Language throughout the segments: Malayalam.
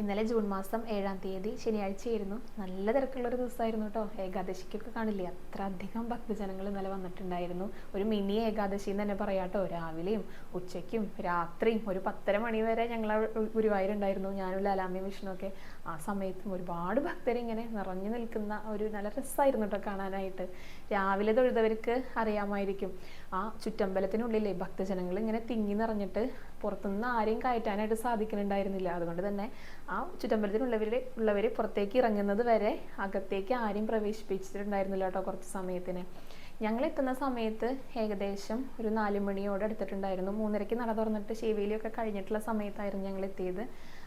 ഇന്നലെ ജൂൺ മാസം ഏഴാം തീയതി ശനിയാഴ്ചയായിരുന്നു. നല്ല തിരക്കുള്ളൊരു ദിവസമായിരുന്നു കേട്ടോ ഏകാദശിക്കൊക്കെ കാണില്ലേ? അത്ര അധികം ഭക്തജനങ്ങൾ ഇന്നലെ വന്നിട്ടുണ്ടായിരുന്നു. ഒരു മിനി ഏകാദശി എന്ന് തന്നെ പറയാം കേട്ടോ രാവിലെയും ഉച്ചയ്ക്കും രാത്രിയും ഒരു പത്തര മണി വരെ ഞങ്ങൾ ഗുരുവായൂരുണ്ടായിരുന്നു. ഞാനും ലാലാമ്മയും വിഷ്ണുവൊക്കെ ആ സമയത്തും ഒരുപാട് ഭക്തരിങ്ങനെ നിറഞ്ഞു നിൽക്കുന്ന ഒരു നല്ല രസമായിരുന്നു കേട്ടോ കാണാനായിട്ട്. രാവിലെ തൊഴുതവർക്ക് അറിയാമായിരിക്കും. ആ ചുറ്റമ്പലത്തിനുള്ളിലെ ഭക്തജനങ്ങൾ ഇങ്ങനെ തിങ്ങി നിറഞ്ഞിട്ട് പുറത്തുനിന്ന് ആരെയും കയറ്റാനായിട്ട് സാധിക്കുന്നുണ്ടായിരുന്നില്ല. അതുകൊണ്ട് തന്നെ ആ ചുറ്റമ്പലത്തിനുള്ളവർ ഉള്ളവർ പുറത്തേക്ക് ഇറങ്ങുന്നത് വരെ അകത്തേക്ക് ആരെയും പ്രവേശിപ്പിച്ചിട്ടുണ്ടായിരുന്നില്ല കേട്ടോ കുറച്ച് സമയത്തിന്. ഞങ്ങൾ എത്തുന്ന സമയത്ത് ഏകദേശം ഒരു നാല് മണിയോട് എടുത്തിട്ടുണ്ടായിരുന്നു മൂന്നരയ്ക്ക് നട തുറന്നിട്ട് ശിവേലിയൊക്കെ കഴിഞ്ഞിട്ടുള്ള സമയത്തായിരുന്നു ഞങ്ങൾ എത്തിയത്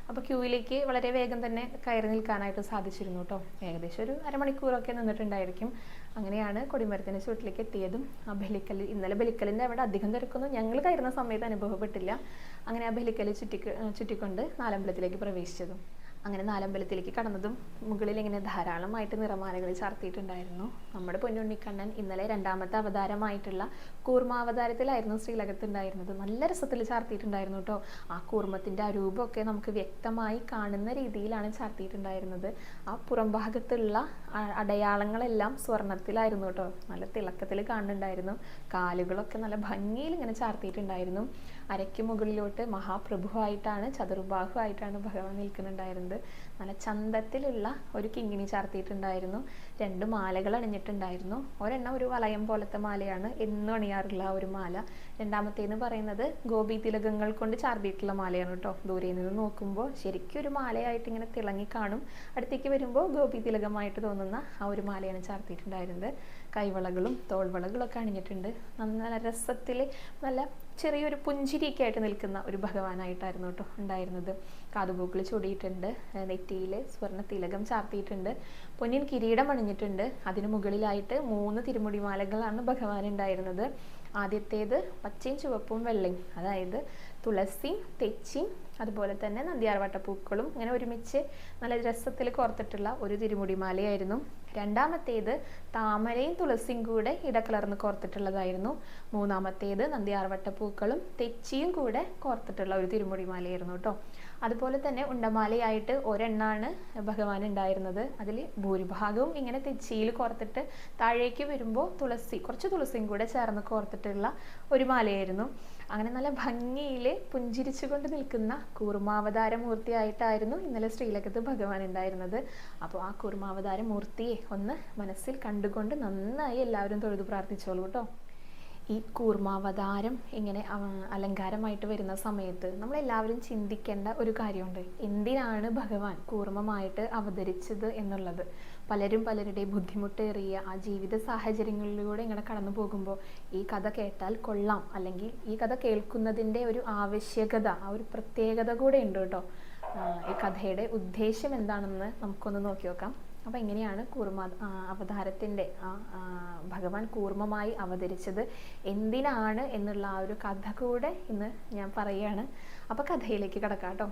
അപ്പോൾ ക്യൂവിലേക്ക് വളരെ വേഗം തന്നെ കയറി നിൽക്കാനായിട്ട് സാധിച്ചിരുന്നു കേട്ടോ ഏകദേശം ഒരു അരമണിക്കൂറൊക്കെ നിന്നിട്ടുണ്ടായിരിക്കും. അങ്ങനെയാണ് കൊടിമരത്തിന്റെ ചുവട്ടിലേക്ക് എത്തിയതും. ആ ബലിക്കൽ ഇന്നലെ ബലിക്കലിന്റെ അവിടെ അധികം തിരക്കൊന്നും ഞങ്ങൾ കയറുന്ന സമയത്ത് അനുഭവപ്പെട്ടില്ല. അങ്ങനെ ആ ബലിക്കൽ ചുറ്റി ചുറ്റിക്കൊണ്ട് നാലമ്പലത്തിലേക്ക് പ്രവേശിച്ചതും. അങ്ങനെ നാലമ്പലത്തിലേക്ക് കടന്നതും മുകളിൽ ഇങ്ങനെ ധാരാളമായിട്ട് നിറമാലകൾ ചാർത്തിയിട്ടുണ്ടായിരുന്നു. നമ്മുടെ പൊന്നുണ്ണിക്കണ്ണൻ ഇന്നലെ രണ്ടാമത്തെ അവതാരമായിട്ടുള്ള കൂർമാവതാരത്തിലായിരുന്നു ശ്രീലകത്തുണ്ടായിരുന്നത്. നല്ല രസത്തിൽ ചാർത്തിയിട്ടുണ്ടായിരുന്നു കേട്ടോ ആ കൂർമ്മത്തിന്റെ ആ രൂപമൊക്കെ നമുക്ക് വ്യക്തമായി കാണുന്ന രീതിയിലാണ് ചാർത്തിയിട്ടുണ്ടായിരുന്നത്. ആ പുറം ഭാഗത്തുള്ള അടയാളങ്ങളെല്ലാം സ്വർണത്തിലായിരുന്നു കേട്ടോ നല്ല തിളക്കത്തിൽ കാണുന്നുണ്ടായിരുന്നു. കാലുകളൊക്കെ നല്ല ഭംഗിയിൽ ഇങ്ങനെ ചാർത്തിയിട്ടുണ്ടായിരുന്നു. അരയ്ക്ക് മുകളിലോട്ട് മഹാപ്രഭുവായിട്ടാണ് ചതുർബാഹുവായിട്ടാണ് ഭഗവാൻ നിൽക്കുന്നുണ്ടായിരുന്നത്. നല്ല ചന്തത്തിലുള്ള ഒരു കിങ്ങിണി ചാർത്തിയിട്ടുണ്ടായിരുന്നു. രണ്ട് മാലകൾ അണിഞ്ഞിട്ടുണ്ടായിരുന്നു. ഒരെണ്ണം ഒരു വലയം പോലത്തെ മാലയാണ്. എന്നും അണിയാറുള്ള ഒരു മാല. രണ്ടാമത്തേന്ന് പറയുന്നത് ഗോപി തിലകങ്ങൾ കൊണ്ട് ചാർത്തിയിട്ടുള്ള മാലയാണ് കേട്ടോ. ദൂരെ നിന്ന് നോക്കുമ്പോൾ ശരിക്കും ഒരു മാലയായിട്ട് ഇങ്ങനെ തിളങ്ങി കാണും. അടുത്തേക്ക് വരുമ്പോൾ ഗോപി തിലകമായിട്ട് തോന്നുന്ന ആ ഒരു മാലയാണ് ചാർത്തിയിട്ടുണ്ടായിരുന്നത്. കൈവളകളും തോൾവളകളും ഒക്കെ അണിഞ്ഞിട്ടുണ്ട്. നല്ല രസത്തിൽ നല്ല ചെറിയൊരു പുഞ്ചിരിയൊക്കെ ആയിട്ട് നിൽക്കുന്ന ഒരു ഭഗവാനായിട്ടായിരുന്നു കേട്ടോ ഉണ്ടായിരുന്നത്. കാതുപൂക്കൾ ചൊടിയിട്ടുണ്ട്. നെറ്റിയിൽ സ്വർണ തിലകം ചാർത്തിയിട്ടുണ്ട്. പൊന്നിൻ കിരീടം അണിഞ്ഞിട്ടുണ്ട്. അതിന് മുകളിലായിട്ട് മൂന്ന് തിരുമുടിമാലകളാണ് ഭഗവാൻ ഉണ്ടായിരുന്നത്. ആദ്യത്തേത് പച്ചയും ചുവപ്പും വെള്ളയും അതായത് തുളസിയും തെച്ചിയും അതുപോലെ തന്നെ നന്ദിയാർവട്ട പൂക്കളും ഇങ്ങനെ ഒരുമിച്ച് നല്ല രസത്തിൽ കോർത്തിട്ടുള്ള ഒരു തിരുമുടിമാലയായിരുന്നു. രണ്ടാമത്തേത് താമരയും തുളസിയും കൂടെ ഇടകലർന്ന് കോർത്തിട്ടുള്ളതായിരുന്നു. മൂന്നാമത്തേത് നന്ദിയാർവട്ടപ്പൂക്കളും തെച്ചിയും കൂടെ കോർത്തിട്ടുള്ള ഒരു തിരുമുടിമാലയായിരുന്നു കേട്ടോ. അതുപോലെ തന്നെ ഉണ്ടമാലയായിട്ട് ഒരെണ്ണാണ് ഭഗവാൻ ഉണ്ടായിരുന്നത്. അതിൽ ഭൂരിഭാഗവും ഇങ്ങനെ തെച്ചിയിൽ കോർത്തിട്ട് താഴേക്ക് വരുമ്പോൾ തുളസി കുറച്ച് തുളസിയും കൂടെ ചേർന്ന് കോർത്തിട്ടുള്ള ഒരു മാലയായിരുന്നു. അങ്ങനെ നല്ല ഭംഗിയിൽ പുഞ്ചിരിച്ചുകൊണ്ട് നിൽക്കുന്ന കൂർമാവതാര മൂർത്തിയായിട്ടായിരുന്നു ഇന്നലെ ശ്രീലകത്ത് ഭഗവാൻ ഉണ്ടായിരുന്നത്. അപ്പോൾ ആ കൂർമാവതാര മൂർത്തിയെ ഒന്ന് മനസ്സിൽ കണ്ടുകൊണ്ട് നന്നായി എല്ലാവരും തൊഴുതു പ്രാർത്ഥിച്ചോളൂ കേട്ടോ. ഈ കൂർമാവതാരം ഇങ്ങനെ അലങ്കാരമായിട്ട് വരുന്ന സമയത്ത് നമ്മളെല്ലാവരും ചിന്തിക്കേണ്ട ഒരു കാര്യമുണ്ട്. എന്തിനാണ് ഭഗവാൻ കൂർമ്മമായിട്ട് അവതരിച്ചത് എന്നുള്ളത്? പലരും പലരുടെ ബുദ്ധിമുട്ടേറിയ ആ ജീവിത സാഹചര്യങ്ങളിലൂടെ ഇങ്ങനെ കടന്നു പോകുമ്പോൾ ഈ കഥ കേട്ടാൽ കൊള്ളാം. അല്ലെങ്കിൽ ഈ കഥ കേൾക്കുന്നതിന്റെ ഒരു ആവശ്യകത ആ ഒരു പ്രത്യേകത കൂടെ ഉണ്ട് കേട്ടോ. ഈ കഥയുടെ ഉദ്ദേശം എന്താണെന്ന് നമുക്കൊന്ന് നോക്കി നോക്കാം. അപ്പോൾ എങ്ങനെയാണ് കൂർമ അവതാരത്തിന്റെ ആ ഭഗവാൻ കൂർമ്മമായി അവതരിച്ചത്? എന്തിനാണ് എന്നുള്ള ആ ഒരു കഥ കൂടെ ഇന്ന് ഞാൻ പറയുകയാണ്. അപ്പോൾ കഥയിലേക്ക് കിടക്കാം കേട്ടോ.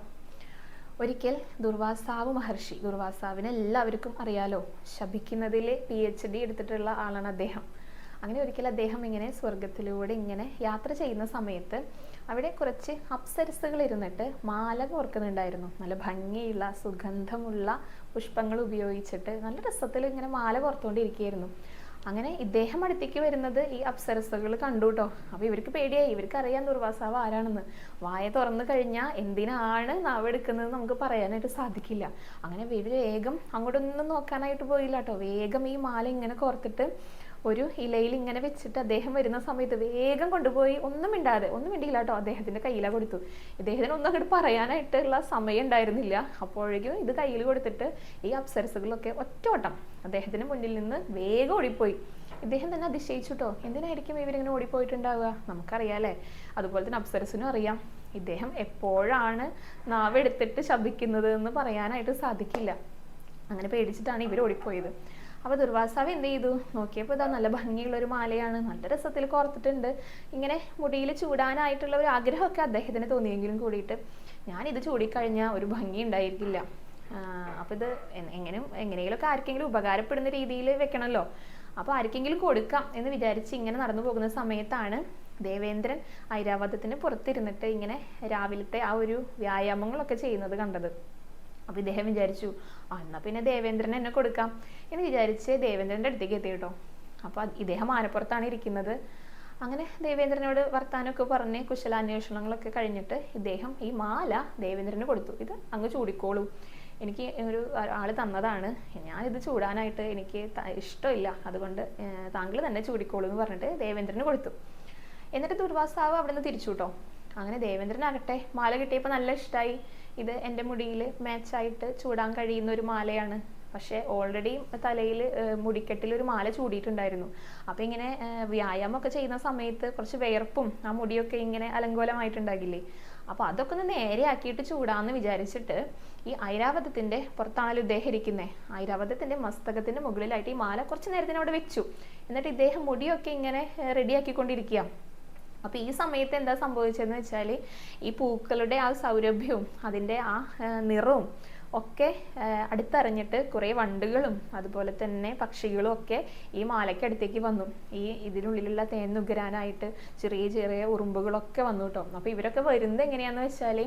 ഒരിക്കൽ ദുർവാസാവ് മഹർഷി ദുർവാസാവിനെ എല്ലാവർക്കും അറിയാലോ ശപിക്കുന്നതിൽ പി എച്ച് ഡി എടുത്തിട്ടുള്ള ആളാണ് അദ്ദേഹം. അങ്ങനെ ഒരിക്കൽ അദ്ദേഹം ഇങ്ങനെ സ്വർഗത്തിലൂടെ ഇങ്ങനെ യാത്ര ചെയ്യുന്ന സമയത്ത് അവിടെ കുറച്ച് അപ്സരസുകൾ ഇരുന്നിട്ട് മാല കോർക്കുന്നുണ്ടായിരുന്നു. നല്ല ഭംഗിയുള്ള സുഗന്ധമുള്ള പുഷ്പങ്ങൾ ഉപയോഗിച്ചിട്ട് നല്ല രസത്തിൽ ഇങ്ങനെ മാല കോർത്തുകൊണ്ടിരിക്കുകയായിരുന്നു അങ്ങനെ ഇദ്ദേഹം അടുത്തേക്ക് വരുന്നത് ഈ അപ്സരസ്സുകൾ കണ്ടു കേട്ടോ ഇവർക്ക് പേടിയായി. ഇവർക്ക് അറിയാം ദുർവാസാവ് ആരാണെന്ന്. വായ തുറന്നു കഴിഞ്ഞാൽ എന്തിനാണ് നാവെടുക്കുന്നത് നമുക്ക് പറയാനായിട്ട് സാധിക്കില്ല. അങ്ങനെ ഇവർ വേഗം അങ്ങോട്ടൊന്നും നോക്കാനായിട്ട് പോയില്ല കേട്ടോ വേഗം ഈ മാല ഇങ്ങനെ കോർത്തിട്ട് ഒരു ഇലയിൽ ഇങ്ങനെ വെച്ചിട്ട് അദ്ദേഹം വരുന്ന സമയത്ത് വേഗം കൊണ്ടുപോയി ഒന്നും മിണ്ടാതെ ഒന്നും മിണ്ടിയില്ല കേട്ടോ. അദ്ദേഹത്തിന്റെ കയ്യിലാണ് കൊടുത്തു. ഇദ്ദേഹത്തിന് ഒന്നും അങ്ങോട്ട് പറയാനായിട്ടുള്ള സമയം ഉണ്ടായിരുന്നില്ല. അപ്പോഴേക്കും ഇത് കയ്യിൽ കൊടുത്തിട്ട് ഈ അപ്സരസുകളൊക്കെ ഒറ്റോട്ടം അദ്ദേഹത്തിന് മുന്നിൽ നിന്ന് വേഗം ഓടിപ്പോയി. ഇദ്ദേഹം തന്നെ അതിശയിച്ചു കേട്ടോ. എന്തിനായിരിക്കും ഇവരിങ്ങനെ ഓടിപ്പോയിട്ടുണ്ടാവുക? നമുക്കറിയാലേ. അതുപോലെ തന്നെ അപ്സരസിനും അറിയാം. ഇദ്ദേഹം എപ്പോഴാണ് നാവെടുത്തിട്ട് ശപിക്കുന്നത് എന്ന് പറയാനായിട്ട് സാധിക്കില്ല. അങ്ങനെ പേടിച്ചിട്ടാണ് ഇവർ ഓടിപ്പോയത്. അപ്പോൾ ദുർവാസാവ് എന്ത് ചെയ്തു? നോക്കിയപ്പോൾ ഇതാ നല്ല ഭംഗിയുള്ള ഒരു മാലയാണ്. നല്ല രസത്തിൽ കോർത്തിട്ടുണ്ട്. ഇങ്ങനെ മുടിയിൽ ചൂടാനായിട്ടുള്ള ഒരു ആഗ്രഹമൊക്കെ അദ്ദേഹത്തിന് തോന്നിയെങ്കിലും കൂടിയിട്ട് ഞാൻ ഞാനിത് ചൂടിക്കഴിഞ്ഞാൽ ഒരു ഭംഗി ഉണ്ടായിരിക്കില്ല. അപ്പോൾ ഇത് എങ്ങനെയും എങ്ങനെ എങ്ങനെയെങ്കിലുമൊക്കെ ആർക്കെങ്കിലും ഉപകാരപ്പെടുന്ന രീതിയിൽ വെക്കണമല്ലോ അപ്പോൾ ആർക്കെങ്കിലും കൊടുക്കാം എന്ന് വിചാരിച്ച് ഇങ്ങനെ നടന്നു പോകുന്ന സമയത്താണ് ദേവേന്ദ്രൻ ഐരാവതത്തിന് പുറത്തിരുന്നിട്ട് ഇങ്ങനെ രാവിലത്തെ ആ ഒരു വ്യായാമങ്ങളൊക്കെ ചെയ്യുന്നത് കണ്ടത്. അപ്പോൾ ഇദ്ദേഹം വിചാരിച്ചു ആ പിന്നെ ദേവേന്ദ്രൻ എന്നെ കൊടുക്കാം. എന്ന് വിചാരിച്ച് ദേവേന്ദ്രന്റെ അടുത്തേക്ക് എത്തി കേട്ടോ. അപ്പോൾ ഇദ്ദേഹം ആനപ്പുറത്താണ് ഇരിക്കുന്നത്. അങ്ങനെ ദേവേന്ദ്രനോട് വർത്താനമൊക്കെ പറഞ്ഞ് കുശലാന്വേഷണങ്ങളൊക്കെ കഴിഞ്ഞിട്ട് ഇദ്ദേഹം ഈ മാല ദേവേന്ദ്രന് കൊടുത്തു. ഇത് അങ്ങ് ചൂടിക്കോളൂ. എനിക്ക് ഒരു ആൾ തന്നതാണ്. ഞാൻ ഇത് ചൂടാനായിട്ട് എനിക്ക് ഇഷ്ടമില്ല. അതുകൊണ്ട് താങ്കൾ തന്നെ ചൂടിക്കോളൂ എന്ന് പറഞ്ഞിട്ട് ദേവേന്ദ്രന് കൊടുത്തു. എന്നിട്ട് ദുർവാസാവ് അവിടെ നിന്ന് തിരിച്ചു കേട്ടോ. അങ്ങനെ ദേവേന്ദ്രനാകട്ടെ. മാല കിട്ടിയപ്പോൾ നല്ല ഇഷ്ടമായി ഇത് എന്റെ മുടിയിൽ മാച്ചായിട്ട് ചൂടാൻ കഴിയുന്ന ഒരു മാലയാണ്. പക്ഷേ ഓൾറെഡി തലയിൽ മുടിക്കെട്ടിൽ ഒരു മാല ചൂടിയിട്ടുണ്ടായിരുന്നു. അപ്പോൾ ഇങ്ങനെ വ്യായാമമൊക്കെ ചെയ്യുന്ന സമയത്ത് കുറച്ച് വിയർപ്പും ആ മുടിയൊക്കെ ഇങ്ങനെ അലങ്കോലമായിട്ടുണ്ടാകില്ലേ? അപ്പോൾ അതൊക്കെ ഒന്ന് നേരെയാക്കിയിട്ട് ചൂടാന്ന് വിചാരിച്ചിട്ട് ഈ ഐരാവതത്തിന്റെ പുറത്താണല്ലോ ഇദ്ദേഹം ഇരിക്കുന്നത് ഐരാവതത്തിന്റെ മസ്തകത്തിന്റെ മുകളിലായിട്ട് ഈ മാല കുറച്ച് നേരത്തിന് അവിടെ വെച്ചു. എന്നിട്ട് ഇദ്ദേഹം മുടിയൊക്കെ ഇങ്ങനെ റെഡിയാക്കിക്കൊണ്ടിരിക്കുക അപ്പോൾ ഈ സമയത്ത് എന്താ സംഭവിച്ചതെന്ന് വെച്ചാൽ ഈ പൂക്കളുടെ ആ സൗരഭ്യവും അതിന്റെ ആ നിറവും ഒക്കെ അടുത്തറിഞ്ഞിട്ട് കുറേ വണ്ടുകളും അതുപോലെ തന്നെ പക്ഷികളും ഒക്കെ ഈ മാലയ്ക്കടുത്തേക്ക് വന്നു. ഈ ഇതിനുള്ളിലുള്ള തേൻ നുകരാനായിട്ട് ചെറിയ ചെറിയ ഉറുമ്പുകളൊക്കെ വന്നു കേട്ടോ. അപ്പോൾ ഇവരൊക്കെ വരുന്നത് എങ്ങനെയാന്ന് വെച്ചാൽ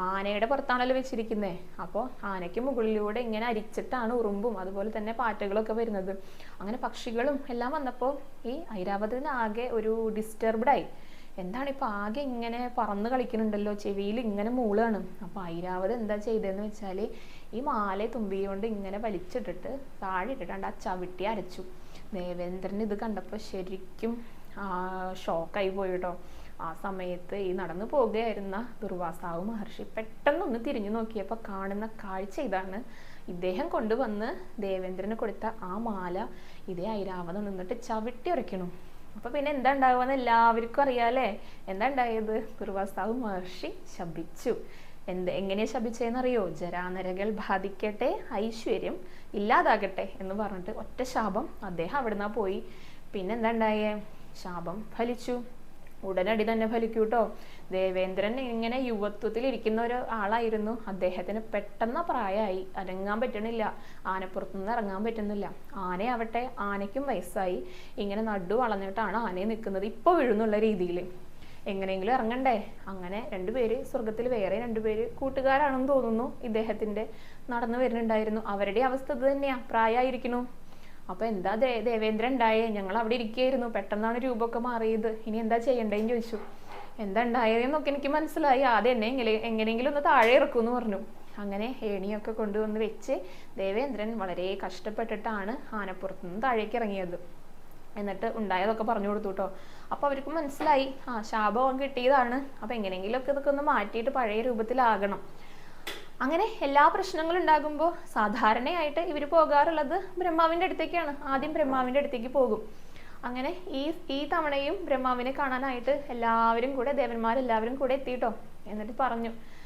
ആനയുടെ പുറത്താണല്ലോ വെച്ചിരിക്കുന്നത് അപ്പോൾ ആനയ്ക്ക് മുകളിലൂടെ ഇങ്ങനെ അരിച്ചിട്ടാണ് ഉറുമ്പും അതുപോലെ തന്നെ പാറ്റകളൊക്കെ വരുന്നത്. അങ്ങനെ പക്ഷികളും എല്ലാം വന്നപ്പോൾ ഈ ഐരാവതനാകെ ഒരു ഡിസ്റ്റർബ്ഡ് ആയി. എന്താണ് ഇപ്പൊ ആകെ ഇങ്ങനെ പറന്ന് കളിക്കുന്നുണ്ടല്ലോ ചെവിയിൽ ഇങ്ങനെ മൂളാണ്. അപ്പോൾ ഐരാവത് എന്താ ചെയ്തതെന്ന് വെച്ചാൽ ഈ മാല തുമ്പി കൊണ്ട് ഇങ്ങനെ വലിച്ചിട്ടിട്ട് താഴെ ഇട്ടിട്ടുണ്ട് ആ ചവിട്ടി അരച്ചു. ദേവേന്ദ്രൻ ഇത് കണ്ടപ്പോൾ ശരിക്കും ഷോക്കായി പോയി കേട്ടോ. ആ സമയത്ത് ഈ നടന്നു പോകുകയായിരുന്ന ദുർവാസാവ് മഹർഷി പെട്ടെന്നൊന്ന് തിരിഞ്ഞു നോക്കിയപ്പോൾ കാണുന്ന കാഴ്ച ഇതാണ്. ഇദ്ദേഹം കൊണ്ടുവന്ന് ദേവേന്ദ്രന് കൊടുത്ത ആ മാല ഇതേ ഐരാവതം നിന്നിട്ട് ചവിട്ടി ഉരയ്ക്കണു അപ്പൊ പിന്നെ എന്താ ഉണ്ടാവുക എല്ലാവർക്കും അറിയാലേ എന്താ ഉണ്ടായത്? ദുർവാസാവ് മഹർഷി ശപിച്ചു. എന്ത് എങ്ങനെയാ ശപിച്ചതെന്നറിയോ? ജരാനരകൾ ബാധിക്കട്ടെ ഐശ്വര്യം ഇല്ലാതാകട്ടെ എന്ന് പറഞ്ഞിട്ട് ഒറ്റ ശാപം അദ്ദേഹം അവിടുന്ന് പോയി. പിന്നെ ഉണ്ടായേ? ശാപം ഫലിച്ചു. ഉടനടി തന്നെ ഫലിക്കൂ കേട്ടോ ദേവേന്ദ്രൻ ഇങ്ങനെ യുവത്വത്തിൽ ഇരിക്കുന്ന ഒരു ആളായിരുന്നു. അദ്ദേഹത്തിന് പെട്ടെന്ന് പ്രായമായി അനങ്ങാൻ പറ്റണില്ല. ആനപ്പുറത്തുനിന്ന് ഇറങ്ങാൻ പറ്റുന്നില്ല. ആനയാവട്ടെ ആനയ്ക്കും വയസ്സായി. ഇങ്ങനെ നടു വളഞ്ഞിട്ടാണ് ആനയെ നിൽക്കുന്നത്. ഇപ്പോൾ വീഴുന്നുള്ള രീതിയിൽ എങ്ങനെയെങ്കിലും ഇറങ്ങണ്ടേ? അങ്ങനെ രണ്ടുപേര് സ്വർഗത്തിൽ വേറെ രണ്ടുപേര് കൂട്ടുകാരാണെന്ന് തോന്നുന്നു. ഇദ്ദേഹത്തിന്റെ നടന്നു വരുന്നുണ്ടായിരുന്നു. അവരുടെ അവസ്ഥ ഇത് തന്നെയാ. പ്രായമായിരിക്കുന്നു അപ്പൊ എന്താ ദേ ദേവേന്ദ്രൻ ഉണ്ടായേ? ഞങ്ങൾ അവിടെ ഇരിക്കുകയായിരുന്നു പെട്ടെന്നാണ് രൂപമൊക്കെ മാറിയത്. ഇനി എന്താ ചെയ്യണ്ടേന്ന് ചോദിച്ചു. എന്താ ഉണ്ടായതെന്നൊക്കെ എനിക്ക് മനസ്സിലായി. ആദ്യം എന്നെ എങ്ങനെ എങ്ങനെയെങ്കിലും ഒന്ന് താഴെ ഇറക്കുമെന്ന് പറഞ്ഞു. അങ്ങനെ ഏണിയൊക്കെ കൊണ്ടുവന്ന് വെച്ച് ദേവേന്ദ്രൻ വളരെ കഷ്ടപ്പെട്ടിട്ടാണ് ആനപ്പുറത്ത് നിന്ന് താഴേക്ക് ഇറങ്ങിയത്. എന്നിട്ട് ഉണ്ടായതൊക്കെ പറഞ്ഞു കൊടുത്തു കേട്ടോ അപ്പൊ അവർക്ക് മനസ്സിലായി. ആ ശാപം കിട്ടിയതാണ്. അപ്പൊ എങ്ങനെയെങ്കിലുമൊക്കെ ഇതൊക്കെ ഒന്ന് മാറ്റിയിട്ട് പഴയ രൂപത്തിലാകണം. അങ്ങനെ എല്ലാ പ്രശ്നങ്ങളും ഉണ്ടാകുമ്പോൾ സാധാരണയായിട്ട് ഇവർ പോകാറുള്ളത് ബ്രഹ്മാവിന്റെ അടുത്തേക്കാണ്. ആദ്യം ബ്രഹ്മാവിന്റെ അടുത്തേക്ക് പോകും. അങ്ങനെ ഈ ഈ തവണയും ബ്രഹ്മാവിനെ കാണാനായിട്ട് എല്ലാവരും കൂടെ ദേവന്മാരെല്ലാവരും കൂടെ എത്തിയിട്ടോ എന്നിട്ട് പറഞ്ഞു. "ആഹ്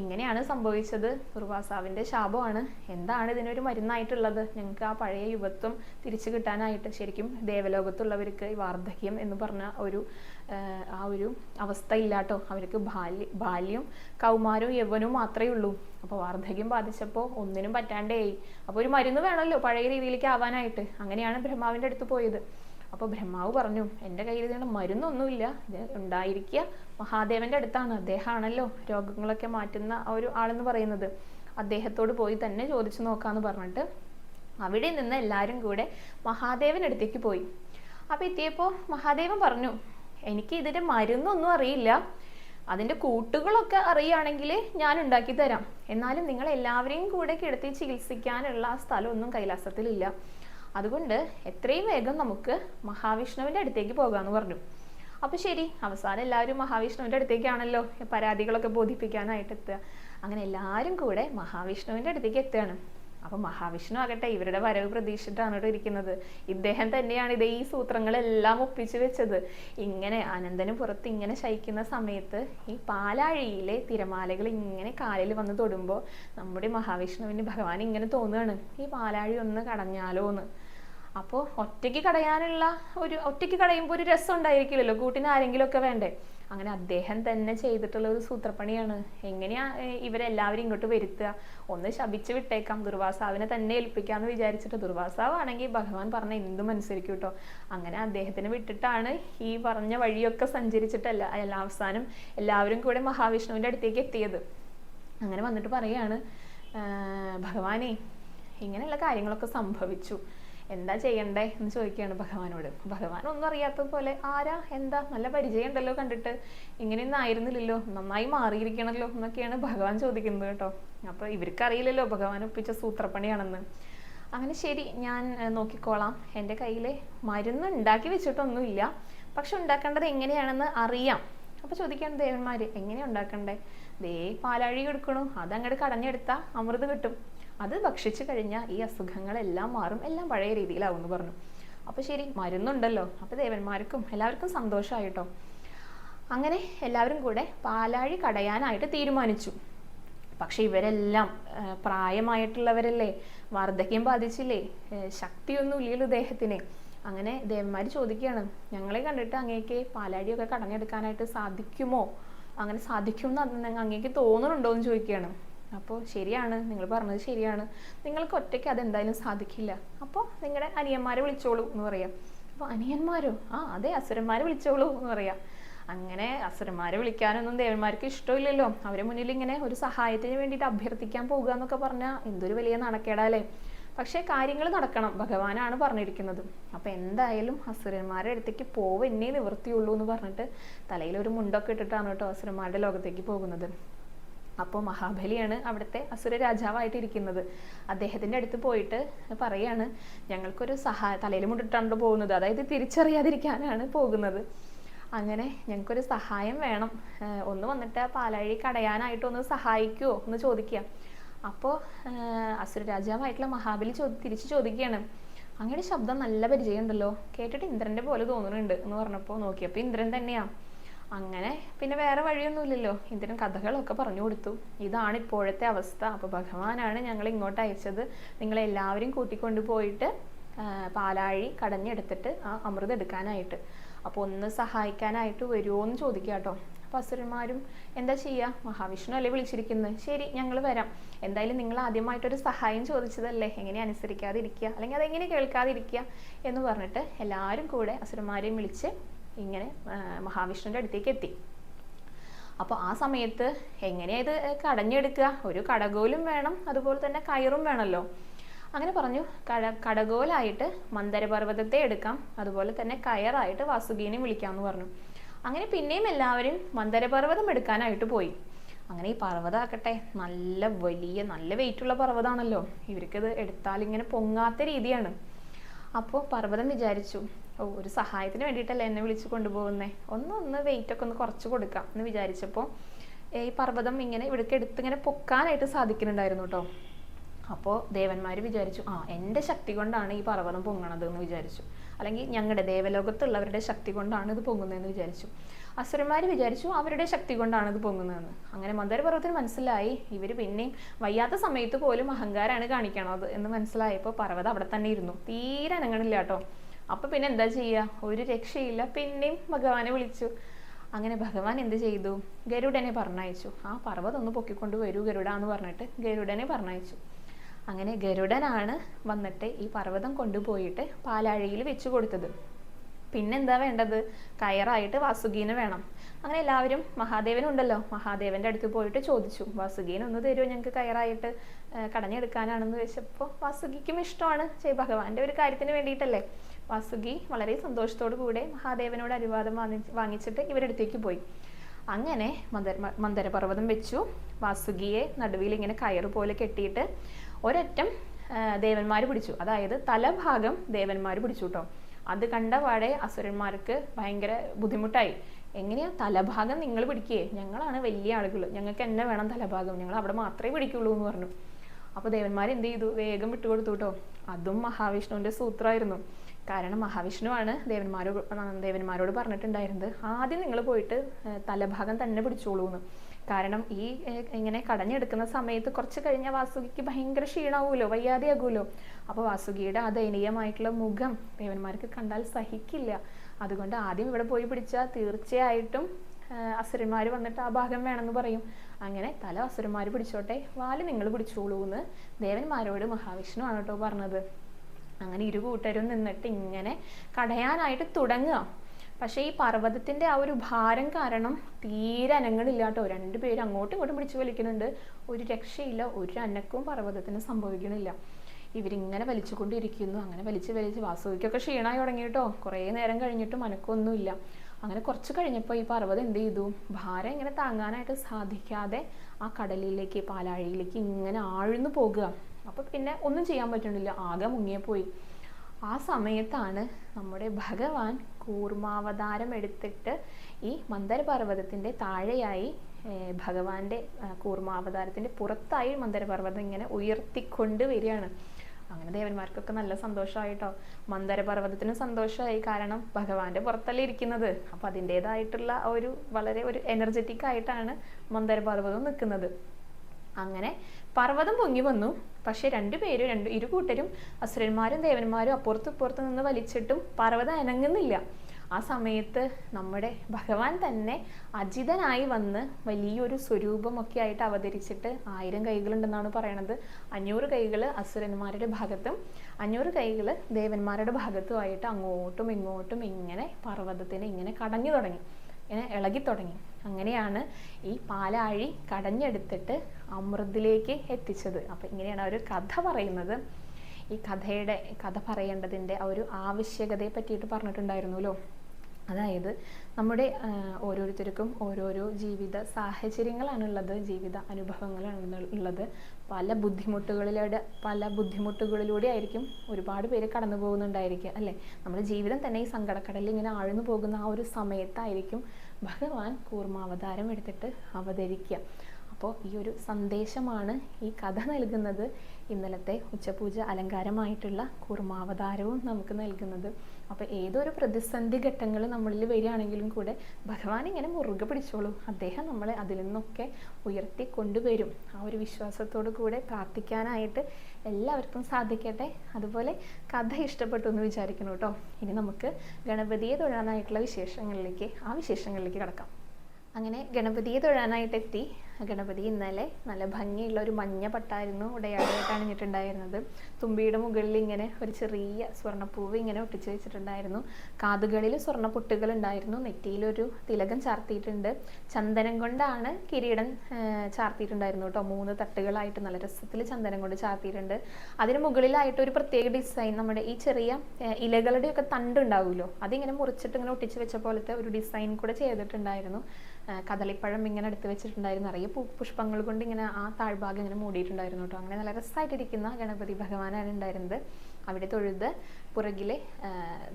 ഇങ്ങനെയാണ് സംഭവിച്ചത്. ദുർവാസാവിന്റെ ശാപമാണ്. എന്താണ് ഇതിനൊരു മരുന്നായിട്ടുള്ളത്? ഞങ്ങൾക്ക് ആ പഴയ യുവത്വം തിരിച്ചു കിട്ടാനായിട്ട് ശരിക്കും ദേവലോകത്തുള്ളവർക്ക് ഈ വാർദ്ധക്യം എന്ന് പറഞ്ഞ ഒരു ആ ഒരു അവസ്ഥ ഇല്ലാട്ടോ അവർക്ക് ബാല്യ ബാല്യം കൗമാരവും യൗവനവും മാത്രമേ ഉള്ളൂ. അപ്പോൾ വാർദ്ധക്യം ബാധിച്ചപ്പോൾ ഒന്നിനും പറ്റാണ്ടേയി. അപ്പോൾ ഒരു മരുന്ന് വേണമല്ലോ പഴയ രീതിയിലേക്ക് ആവാനായിട്ട്. അങ്ങനെയാണ് ബ്രഹ്മാവിന്റെ അടുത്ത് പോയത്. അപ്പോൾ ബ്രഹ്മാവ് പറഞ്ഞു എന്റെ കയ്യിൽ ഇതിനുള്ള മരുന്നൊന്നുമില്ല. ഇത് ഉണ്ടായിരിക്കുക. മഹാദേവന്റെ അടുത്താണ്. അദ്ദേഹമാണല്ലോ രോഗങ്ങളൊക്കെ മാറ്റുന്ന ആ ഒരു ആളെന്ന് പറയുന്നത്. അദ്ദേഹത്തോട് പോയി തന്നെ ചോദിച്ചു നോക്കാന്ന് പറഞ്ഞിട്ട് അവിടെ നിന്ന് എല്ലാവരും കൂടെ മഹാദേവനടുത്തേക്ക് പോയി. അപ്പോൾ എത്തിയപ്പോൾ മഹാദേവൻ പറഞ്ഞു എനിക്ക് ഇതിന്റെ മരുന്നൊന്നും അറിയില്ല. അതിന്റെ കൂട്ടുകളൊക്കെ അറിയുകയാണെങ്കിൽ ഞാൻ ഉണ്ടാക്കി തരാം. എന്നാലും നിങ്ങൾ എല്ലാവരെയും കൂടെ കിടത്തി ചികിത്സിക്കാനുള്ള ആ സ്ഥലമൊന്നും കൈലാസത്തിലില്ല. അതുകൊണ്ട് എത്രയും വേഗം നമുക്ക് മഹാവിഷ്ണുവിന്റെ അടുത്തേക്ക് പോകാമെന്ന് പറഞ്ഞു. അപ്പോൾ ശരി അവസാനം എല്ലാവരും മഹാവിഷ്ണുവിന്റെ അടുത്തേക്കാണല്ലോ പരാതികളൊക്കെ ബോധിപ്പിക്കാനായിട്ട് എത്തുക. അങ്ങനെ എല്ലാവരും കൂടെ മഹാവിഷ്ണുവിന്റെ അടുത്തേക്ക് എത്തുകയാണ്. അപ്പം മഹാവിഷ്ണു ആകട്ടെ ഇവരുടെ വരവ് പ്രതീക്ഷിച്ചിട്ടാണ് ഇവിടെ ഇരിക്കുന്നത്. ഇദ്ദേഹം തന്നെയാണ് ഇത് ഈ സൂത്രങ്ങളെല്ലാം ഒപ്പിച്ചു വെച്ചത്. ഇങ്ങനെ അനന്തന് പുറത്ത് ഇങ്ങനെ ശയിക്കുന്ന സമയത്ത് ഈ പാലാഴിയിലെ തിരമാലകൾ ഇങ്ങനെ കാലിൽ വന്ന് തൊടുമ്പോൾ നമ്മുടെ മഹാവിഷ്ണുവിന് ഭഗവാൻ ഇങ്ങനെ തോന്നുകയാണ് ഈ പാലാഴി ഒന്ന് കടഞ്ഞാലോ എന്ന് അപ്പോൾ ഒറ്റയ്ക്ക് കടയാനുള്ള ഒരു ഒറ്റയ്ക്ക് കടയുമ്പോൾ ഒരു രസം ഉണ്ടായിരിക്കില്ലല്ലോ കൂട്ടിന് ആരെങ്കിലും ഒക്കെ വേണ്ടേ? അങ്ങനെ അദ്ദേഹം തന്നെ ചെയ്തിട്ടുള്ള ഒരു സൂത്രപ്പണിയാണ്. എങ്ങനെയാ ഇവരെല്ലാവരും ഇങ്ങോട്ട് വരുത്തുക? ഒന്ന് ശപിച്ചു വിട്ടേക്കാം. ദുർവാസാവിനെ തന്നെ ഏൽപ്പിക്കാന്ന് വിചാരിച്ചിട്ട് ദുർവാസാവാണെങ്കിൽ ഭഗവാൻ പറഞ്ഞ എന്തും അനുസരിക്കും കേട്ടോ അങ്ങനെ അദ്ദേഹത്തിന് വിട്ടിട്ടാണ് ഈ പറഞ്ഞ വഴിയൊക്കെ സഞ്ചരിച്ചിട്ടല്ല എല്ലാ അവസാനം എല്ലാവരും കൂടെ മഹാവിഷ്ണുവിന്റെ അടുത്തേക്ക് എത്തിയത്. അങ്ങനെ വന്നിട്ട് പറയാണ് ഭഗവാനേ ഇങ്ങനെയുള്ള കാര്യങ്ങളൊക്കെ സംഭവിച്ചു. എന്താ ചെയ്യണ്ടേ എന്ന് ചോദിക്കുകയാണ് ഭഗവാനോട്. ഭഗവാൻ ഒന്നും അറിയാത്ത പോലെ ആരാ എന്താ നല്ല പരിചയം ഉണ്ടല്ലോ കണ്ടിട്ട്. ഇങ്ങനെയൊന്നും ആയിരുന്നില്ലല്ലോ നന്നായി മാറിയിരിക്കണല്ലോ എന്നൊക്കെയാണ് ഭഗവാൻ ചോദിക്കുന്നത് കേട്ടോ. അപ്പൊ ഇവർക്കറിയില്ലല്ലോ ഭഗവാൻ ഒപ്പിച്ച സൂത്രപ്പണിയാണെന്ന്. അങ്ങനെ ശരി ഞാൻ നോക്കിക്കോളാം. എന്റെ കയ്യിൽ മരുന്ന് ഉണ്ടാക്കി വെച്ചിട്ടൊന്നുമില്ല. പക്ഷെ ഉണ്ടാക്കേണ്ടത് എങ്ങനെയാണെന്ന് അറിയാം. അപ്പൊ ചോദിക്കാണ് ദേവന്മാര് എങ്ങനെയാ ഉണ്ടാക്കണ്ടേ? ദേ പാലാഴി എടുക്കണു. അത് അങ്ങോട്ട് കടഞ്ഞെടുത്താ അമൃത് കിട്ടും. അത് ഭക്ഷിച്ചു കഴിഞ്ഞാൽ ഈ അസുഖങ്ങളെല്ലാം മാറും എല്ലാം പഴയ രീതിയിലാവും എന്ന് പറഞ്ഞു. അപ്പോൾ ശരി മരുന്നുണ്ടല്ലോ. അപ്പോൾ ദേവന്മാർക്കും എല്ലാവർക്കും സന്തോഷമായിട്ടോ അങ്ങനെ എല്ലാവരും കൂടെ പാലാഴി കടയാനായിട്ട് തീരുമാനിച്ചു. പക്ഷെ ഇവരെല്ലാം പ്രായമായിട്ടുള്ളവരല്ലേ? വാർദ്ധക്യം ബാധിച്ചില്ലേ? ശക്തിയൊന്നും ഇല്ലല്ലോ ദേഹത്തിന്. അങ്ങനെ ദേവന്മാർ ചോദിക്കുകയാണ് ഞങ്ങളെ കണ്ടിട്ട് അങ്ങേക്ക് പാലാഴിയൊക്കെ കടഞ്ഞെടുക്കാനായിട്ട് സാധിക്കുമോ? അങ്ങനെ സാധിക്കും എന്ന് അങ്ങേക്ക് തോന്നുന്നുണ്ടോ? എന്ന് ചോദിക്കുകയാണ്. അപ്പോൾ ശരിയാണ് നിങ്ങൾ പറഞ്ഞത് ശരിയാണ്. നിങ്ങൾക്ക് ഒറ്റയ്ക്ക് അതെന്തായാലും സാധിക്കില്ല. അപ്പോൾ നിങ്ങളുടെ അനിയന്മാരെ വിളിച്ചോളൂ എന്ന് പറയാം. അപ്പോൾ അനിയന്മാരോ? ആ അതെ അസുരന്മാരെ വിളിച്ചോളൂ എന്ന് പറയാം. അങ്ങനെ അസുരന്മാരെ വിളിക്കാനൊന്നും ദേവന്മാർക്ക് ഇഷ്ടമില്ലല്ലോ. അവരെ മുന്നിൽ ഇങ്ങനെ ഒരു സഹായത്തിന് വേണ്ടിയിട്ട് അഭ്യർത്ഥിക്കാൻ പോകുക എന്നൊക്കെ പറഞ്ഞാൽ എന്തൊരു വലിയ നാണക്കേടാലേ പക്ഷേ കാര്യങ്ങൾ നടക്കണം. ഭഗവാനാണ് പറഞ്ഞിരിക്കുന്നത്. അപ്പോൾ എന്തായാലും അസുരന്മാരുടെ അടുത്തേക്ക് പോവെന്നേ നിവൃത്തിയുള്ളൂ എന്ന് പറഞ്ഞിട്ട് തലയിൽ ഒരു മുണ്ടൊക്കെ ഇട്ടിട്ടാണ് കേട്ടോ അസുരന്മാരുടെ ലോകത്തേക്ക് പോകുന്നത്. അപ്പോൾ മഹാബലിയാണ് അവിടുത്തെ അസുര രാജാവായിട്ടിരിക്കുന്നത്. അദ്ദേഹത്തിന്റെ അടുത്ത് പോയിട്ട് പറയാണ് ഞങ്ങൾക്കൊരു സഹായ തലയിൽ മുട്ടിട്ടാണല്ലോ പോകുന്നത്. അതായത് തിരിച്ചറിയാതിരിക്കാനാണ് പോകുന്നത്. അങ്ങനെ ഞങ്ങൾക്കൊരു സഹായം വേണം. ഒന്ന് വന്നിട്ട് പാലാഴി കടയാനായിട്ട് ഒന്ന് സഹായിക്കുമോ എന്ന് ചോദിക്കുക. അപ്പോൾ അസുര രാജാവായിട്ടുള്ള മഹാബലി ചോ തിരിച്ച് ചോദിക്കുകയാണ്. അങ്ങയുടെ ശബ്ദം നല്ല പരിചയം ഉണ്ടല്ലോ കേട്ടിട്ട് ഇന്ദ്രന്റെ പോലെ തോന്നുന്നുണ്ട് എന്ന് പറഞ്ഞപ്പോൾ നോക്കിയപ്പോൾ ഇന്ദ്രൻ തന്നെയാ. അങ്ങനെ പിന്നെ വേറെ വഴിയൊന്നുമില്ലല്ലോ. ഇന്ദ്രൻ കഥകളൊക്കെ പറഞ്ഞു കൊടുത്തു. ഇതാണ് ഇപ്പോഴത്തെ അവസ്ഥ. അപ്പോൾ ഭഗവാനാണ് ഞങ്ങൾ ഇങ്ങോട്ട് അയച്ചത്. നിങ്ങളെ എല്ലാവരും കൂട്ടിക്കൊണ്ടു പോയിട്ട് പാലാഴി കടഞ്ഞെടുത്തിട്ട് ആ അമൃത് എടുക്കാനായിട്ട്. അപ്പോൾ ഒന്ന് സഹായിക്കാനായിട്ട് വരുമോ എന്ന് ചോദിക്കുക കേട്ടോ അപ്പോൾ അസുരന്മാരും എന്താ ചെയ്യുക മഹാവിഷ്ണു അല്ലേ വിളിച്ചിരിക്കുന്നത് ശരി ഞങ്ങൾ വരാം. എന്തായാലും നിങ്ങൾ ആദ്യമായിട്ടൊരു സഹായം ചോദിച്ചതല്ലേ. എങ്ങനെ അനുസരിക്കാതിരിക്കുക? അല്ലെങ്കിൽ അതെങ്ങനെ കേൾക്കാതിരിക്കുക? എന്ന് പറഞ്ഞിട്ട് എല്ലാവരും കൂടെ അസുരന്മാരെയും വിളിച്ച് ഇങ്ങനെ മഹാവിഷ്ണുവിന്റെ അടുത്തേക്ക് എത്തി. അപ്പോൾ ആ സമയത്ത് എങ്ങനെയാ ഇത് കടഞ്ഞെടുക്കുക? ഒരു കടകോലും വേണം അതുപോലെ തന്നെ കയറും വേണമല്ലോ അങ്ങനെ പറഞ്ഞു കട കടകോലായിട്ട് മന്ദരപർവതത്തെ എടുക്കാം അതുപോലെ തന്നെ കയറായിട്ട് വാസുകീനെ വിളിക്കാമെന്ന് പറഞ്ഞു. അങ്ങനെ പിന്നെയും എല്ലാവരും മന്ദരപർവതം എടുക്കാനായിട്ട് പോയി. അങ്ങനെ ഈ പർവതമാക്കട്ടെ നല്ല വലിയ നല്ല വെയിറ്റുള്ള പർവതമാണല്ലോ ഇവർക്കിത് എടുത്താൽ ഇങ്ങനെ പൊങ്ങാത്ത രീതിയാണ്. അപ്പോൾ പർവതം വിചാരിച്ചു. ഓ ഒരു സഹായത്തിന് വേണ്ടിയിട്ടല്ലേ എന്നെ വിളിച്ചു കൊണ്ടുപോകുന്നേ? ഒന്ന് ഒന്ന് വെയിറ്റ് ഒക്കെ ഒന്ന് കുറച്ച് കൊടുക്കാം എന്ന് വിചാരിച്ചപ്പോൾ ഈ പർവതം ഇങ്ങനെ ഇവിടേക്ക് എടുത്ത് ഇങ്ങനെ പൊക്കാനായിട്ട് സാധിക്കുന്നുണ്ടായിരുന്നു കേട്ടോ അപ്പോൾ ദേവന്മാർ വിചാരിച്ചു ആ എന്റെ ശക്തി കൊണ്ടാണ് ഈ പർവതം പൊങ്ങണത് എന്ന് വിചാരിച്ചു. അല്ലെങ്കിൽ ഞങ്ങളുടെ ദേവലോകത്തുള്ളവരുടെ ശക്തി കൊണ്ടാണ് ഇത് പൊങ്ങുന്നതെന്ന് വിചാരിച്ചു. അസുരന്മാർ വിചാരിച്ചു അവരുടെ ശക്തി കൊണ്ടാണ് ഇത് പൊങ്ങുന്നതെന്ന്. അങ്ങനെ മന്ദരപർവത്തിന് മനസ്സിലായി ഇവർ പിന്നെയും വയ്യാത്ത സമയത്ത് പോലും അഹങ്കാരമാണ് കാണിക്കണത് എന്ന് മനസ്സിലായപ്പോൾ പർവതം അവിടെ തന്നെ ഇരുന്നു. തീരെ അനങ്ങണില്ല കേട്ടോ അപ്പം പിന്നെ എന്താ ചെയ്യുക ഒരു രക്ഷയില്ല. പിന്നെയും ഭഗവാനെ വിളിച്ചു. അങ്ങനെ ഭഗവാൻ എന്ത് ചെയ്തു? ഗരുഡനെ പറഞ്ഞയച്ചു. ആ പർവതം ഒന്ന് പൊക്കിക്കൊണ്ട് വരൂ ഗരുഡ എന്ന് പറഞ്ഞിട്ട് ഗരുഡനെ പറഞ്ഞയച്ചു. അങ്ങനെ ഗരുഡനാണ് വന്നിട്ട് ഈ പർവതം കൊണ്ടുപോയിട്ട് പാലാഴിയിൽ വെച്ചു കൊടുത്തത്. പിന്നെന്താ വേണ്ടത്? കയറായിട്ട് വാസുകീനെ വേണം. അങ്ങനെ എല്ലാവരും മഹാദേവനുണ്ടല്ലോ മഹാദേവന്റെ അടുത്ത് പോയിട്ട് ചോദിച്ചു വാസുകീൻ ഒന്ന് തരുമോ ഞങ്ങൾക്ക് കയറായിട്ട്? കടഞ്ഞെടുക്കാനാണെന്ന് വെച്ചപ്പോൾ വാസുകിക്കും ഇഷ്ടമാണ്. ചെയ് ഭഗവാന്റെ ഒരു കാര്യത്തിന് വേണ്ടിയിട്ടല്ലേ? വാസുകി വളരെ സന്തോഷത്തോടു കൂടെ മഹാദേവനോട് അനുവാദം വാങ്ങി വാങ്ങിച്ചിട്ട് ഇവരുടെ അടുത്തേക്ക് പോയി. അങ്ങനെ മന്ദര മന്ദരപർവതം വെച്ചു. വാസുകിയെ നടുവിൽ ഇങ്ങനെ കയറ് പോലെ കെട്ടിയിട്ട് ഒരറ്റം ദേവന്മാർ പിടിച്ചു. അതായത് തലഭാഗം ദേവന്മാർ പിടിച്ചു കേട്ടോ അത് കണ്ട പാടെ അസുരന്മാർക്ക് ഭയങ്കര ബുദ്ധിമുട്ടായി. എങ്ങനെയാ തലഭാഗം നിങ്ങൾ പിടിക്കേ? ഞങ്ങളാണ് വലിയ ആളുകൾ ഞങ്ങൾക്ക് എന്നെ വേണം തലഭാഗം. ഞങ്ങൾ അവിടെ മാത്രമേ പിടിക്കുള്ളൂ എന്ന് പറഞ്ഞു. അപ്പോൾ ദേവന്മാർ എന്ത് ചെയ്തു? വേഗം വിട്ടുകൊടുത്തു കേട്ടോ അതും മഹാവിഷ്ണുവിന്റെ സൂത്രമായിരുന്നു. കാരണം മഹാവിഷ്ണുവാണ് ദേവന്മാരോട് ദേവന്മാരോട് പറഞ്ഞിട്ടുണ്ടായിരുന്നത്. ആദ്യം നിങ്ങൾ പോയിട്ട് തലഭാഗം തന്നെ പിടിച്ചോളൂ എന്ന് കാരണം ഈ ഇങ്ങനെ കടഞ്ഞെടുക്കുന്ന സമയത്ത് കുറച്ച് കഴിഞ്ഞ വാസുകിക്ക് ഭയങ്കര ക്ഷീണാവുമല്ലോ വയ്യാതെയാകുമല്ലോ അപ്പോൾ വാസുകിയുടെ ആ ദയനീയമായിട്ടുള്ള മുഖം ദേവന്മാർക്ക് കണ്ടാൽ സഹിക്കില്ല. അതുകൊണ്ട് ആദ്യം ഇവിടെ പോയി പിടിച്ചാൽ തീർച്ചയായിട്ടും അസുരന്മാർ വന്നിട്ട് ആ ഭാഗം വേണമെന്ന് പറയും. അങ്ങനെ തല അസുരന്മാർ പിടിച്ചോട്ടെ വാൽ നിങ്ങൾ പിടിച്ചോളൂ എന്ന് ദേവന്മാരോട് മഹാവിഷ്ണു ആണ് കേട്ടോ പറഞ്ഞത്. അങ്ങനെ ഇരു കൂട്ടരും നിന്നിട്ട് ഇങ്ങനെ കടയാനായിട്ട് തുടങ്ങുക. പക്ഷേ ഈ പർവതത്തിന്റെ ആ ഒരു ഭാരം കാരണം തീരെ അനങ്ങണില്ല കേട്ടോ രണ്ടുപേരും അങ്ങോട്ടും ഇങ്ങോട്ടും പിടിച്ചു വലിക്കുന്നുണ്ട്. ഒരു രക്ഷയില്ല ഒരു അനക്കവും പർവതത്തിന് സംഭവിക്കണില്ല. ഇവരിങ്ങനെ വലിച്ചുകൊണ്ടിരിക്കുന്നു. അങ്ങനെ വലിച്ച് വലിച്ച് വാസുവിക്കൊക്കെ ക്ഷീണമായി തുടങ്ങി കേട്ടോ കുറേ നേരം കഴിഞ്ഞിട്ടും അനക്കൊന്നുമില്ല. അങ്ങനെ കുറച്ച് കഴിഞ്ഞപ്പോൾ ഈ പർവതം എന്ത് ചെയ്തു? ഭാരം ഇങ്ങനെ താങ്ങാനായിട്ട് സാധിക്കാതെ ആ കടലിലേക്ക് പാലാഴിയിലേക്ക് ഇങ്ങനെ ആഴ്ന്നു പോകുക. അപ്പോൾ പിന്നെ ഒന്നും ചെയ്യാൻ പറ്റുന്നില്ല. ആകെ മുങ്ങിയപ്പോയി ആ സമയത്താണ് നമ്മുടെ ഭഗവാൻ കൂർമാവതാരം എടുത്തിട്ട് ഈ മന്ദരപർവതത്തിന്റെ താഴെയായി ഭഗവാന്റെ കൂർമാവതാരത്തിന്റെ പുറത്തായി മന്ദരപർവതം ഇങ്ങനെ ഉയർത്തിക്കൊണ്ട് വരികയാണ്. അങ്ങനെ ദേവന്മാർക്കൊക്കെ നല്ല സന്തോഷമായിട്ടോ? മന്ദരപർവതത്തിനും സന്തോഷമായി കാരണം ഭഗവാന്റെ പുറത്തല്ലേ ഇരിക്കുന്നത്. അപ്പൊ അതിന്റെതായിട്ടുള്ള ഒരു വളരെ ഒരു എനർജറ്റിക് ആയിട്ടാണ് മന്ദരപർവതം നിൽക്കുന്നത്. അങ്ങനെ പർവതം പൊങ്ങി വന്നു. പക്ഷെ രണ്ടുപേരും രണ്ട് ഇരു കൂട്ടരും അസുരന്മാരും ദേവന്മാരും അപ്പുറത്തും ഇപ്പുറത്തു നിന്ന് വലിച്ചിട്ടും പർവതം അനങ്ങുന്നില്ല. ആ സമയത്ത് നമ്മുടെ ഭഗവാൻ തന്നെ അജിതനായി വന്ന് വലിയൊരു സ്വരൂപമൊക്കെ ആയിട്ട് അവതരിച്ചിട്ട് ആയിരം കൈകളുണ്ടെന്നാണ് പറയണത്. അഞ്ഞൂറ് കൈകൾ അസുരന്മാരുടെ ഭാഗത്തും അഞ്ഞൂറ് കൈകൾ ദേവന്മാരുടെ ഭാഗത്തുമായിട്ട് അങ്ങോട്ടും ഇങ്ങോട്ടും ഇങ്ങനെ പർവതത്തിനെ ഇങ്ങനെ കടഞ്ഞു തുടങ്ങി. ഇളകി തുടങ്ങി. അങ്ങനെയാണ് ഈ പാലാഴി കടഞ്ഞെടുത്തിട്ട് അമൃതിലേക്ക് എത്തിച്ചത്. അപ്പം ഇങ്ങനെയാണ് ഒരു കഥ പറയുന്നത്. ഈ കഥയുടെ കഥ പറയേണ്ടതിന്റെ ആ ഒരു ആവശ്യകതയെ പറ്റിയിട്ട് പറഞ്ഞിട്ടുണ്ടായിരുന്നല്ലോ. അതായത് നമ്മുടെ ഓരോരുത്തർക്കും ഓരോരോ ജീവിത സാഹചര്യങ്ങളാണുള്ളത് ജീവിത അനുഭവങ്ങളാണ് ഉള്ളത് പല ബുദ്ധിമുട്ടുകളിലൂടെ പല ബുദ്ധിമുട്ടുകളിലൂടെ ആയിരിക്കും ഒരുപാട് പേര് കടന്നു പോകുന്നുണ്ടായിരിക്കുക അല്ലേ? നമ്മുടെ ജീവിതം തന്നെ ഈ സങ്കടക്കടലിൽ ഇങ്ങനെ ആഴ്ന്നു പോകുന്ന ആ ഒരു സമയത്തായിരിക്കും ഭഗവാൻ കൂർമാവതാരം എടുത്തിട്ട് അവതരിക്കുക. അപ്പോൾ ഈ ഒരു സന്ദേശമാണ് ഈ കഥ നൽകുന്നത്. ഇന്നലത്തെ ഉച്ചപൂജ അലങ്കാരമായിട്ടുള്ള കൂർമാവതാരവും നമുക്ക് നൽകുന്നത്. അപ്പോൾ ഏതൊരു പ്രതിസന്ധി ഘട്ടങ്ങൾ നമ്മളിൽ വരികയാണെങ്കിലും കൂടെ ഭഗവാൻ ഇങ്ങനെ മുറുകെ പിടിച്ചോളൂ. അദ്ദേഹം നമ്മളെ അതിൽ നിന്നൊക്കെ ഉയർത്തി കൊണ്ടുവരും ആ ഒരു വിശ്വാസത്തോടു കൂടെ പ്രാർത്ഥിക്കാനായിട്ട് എല്ലാവർക്കും സാധിക്കട്ടെ. അതുപോലെ കഥ ഇഷ്ടപ്പെട്ടു എന്ന് വിചാരിക്കുന്നു കേട്ടോ. ഇനി നമുക്ക് ഗണപതിയെ തൊഴാനായിട്ടുള്ള വിശേഷങ്ങളിലേക്ക് ആ വിശേഷങ്ങളിലേക്ക് കടക്കാം. അങ്ങനെ ഗണപതിയെ തൊഴാനായിട്ട് എത്തി ഗണപതി ഇന്നലെ നല്ല ഭംഗിയുള്ള ഒരു മഞ്ഞ പട്ടായിരുന്നു ഉടയാടായിട്ട് അണിഞ്ഞിട്ടുണ്ടായിരുന്നത് തുമ്പിയുടെ മുകളിൽ ഇങ്ങനെ ഒരു ചെറിയ സ്വർണപ്പൂവ് ഇങ്ങനെ ഒട്ടിച്ചു വെച്ചിട്ടുണ്ടായിരുന്നു. കാതുകളിൽ സ്വർണ പൊട്ടുകൾ ഉണ്ടായിരുന്നു നെറ്റിയിലൊരു തിലകം ചാർത്തിയിട്ടുണ്ട്. ചന്ദനം കൊണ്ടാണ് കിരീടം ചാർത്തിയിട്ടുണ്ടായിരുന്നു കേട്ടോ. മൂന്ന് തട്ടുകളായിട്ട് നല്ല രസത്തിൽ ചന്ദനം കൊണ്ട് ചാർത്തിയിട്ടുണ്ട്. അതിന് മുകളിലായിട്ട് ഒരു പ്രത്യേക ഡിസൈൻ നമ്മുടെ ഈ ചെറിയ ഇലകളുടെയൊക്കെ തണ്ടുണ്ടാവുമല്ലോ. അതിങ്ങനെ മുറിച്ചിട്ട് ഇങ്ങനെ ഒട്ടിച്ച് വെച്ച പോലത്തെ ഒരു ഡിസൈൻ കൂടെ ചെയ്തിട്ടുണ്ടായിരുന്നു. കദളിപ്പഴം ഇങ്ങനെ എടുത്ത് വെച്ചിട്ടുണ്ടായിരുന്നു. നിറയെ പൂ പുഷ്പങ്ങൾ കൊണ്ട് ഇങ്ങനെ ആ താഴ്ഭാഗം ഇങ്ങനെ മൂടിയിട്ടുണ്ടായിരുന്നു കേട്ടോ. അങ്ങനെ നല്ല രസമായിട്ടിരിക്കുന്ന ഗണപതി ഭഗവാനാണ് ഉണ്ടായിരുന്നത്. അവിടെ തൊഴുത് പുറകിലെ